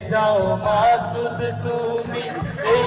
যাও মাসুদ তুমি এই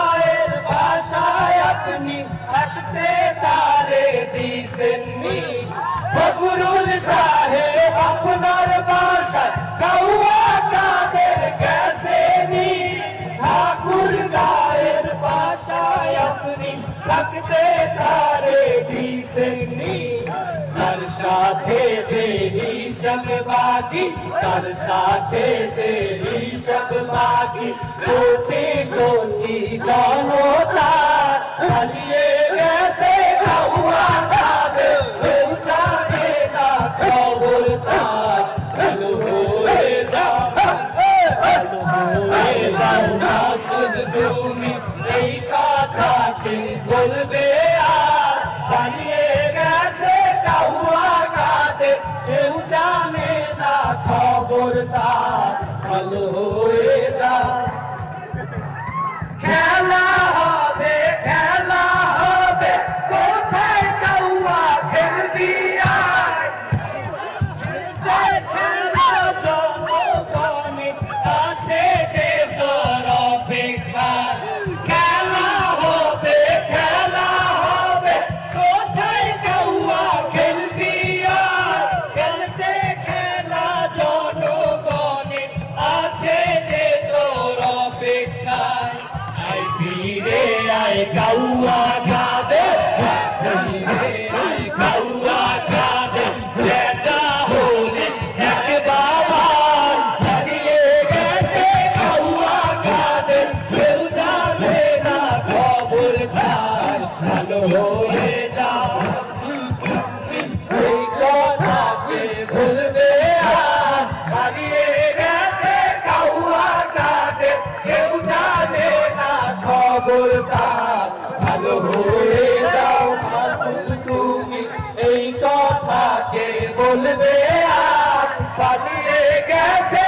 সিন্নি। ফকরুল সাহেব আপনার বাসা কাউয়া কাদের কেসে নি? ঠাকুর গায়ের বাসায় আপনি থাকতে তারে দিসেননি তার সাথে যে নিশাবাদী তার সাথে যে নিশাবাদী কোটি কোটি জনতা। তুমি এই কথা বলবে? কাউয়া ভালো হয়ে যাও আসুক তুমি। এই কথাকে বলবে আর পালিয়ে গেছে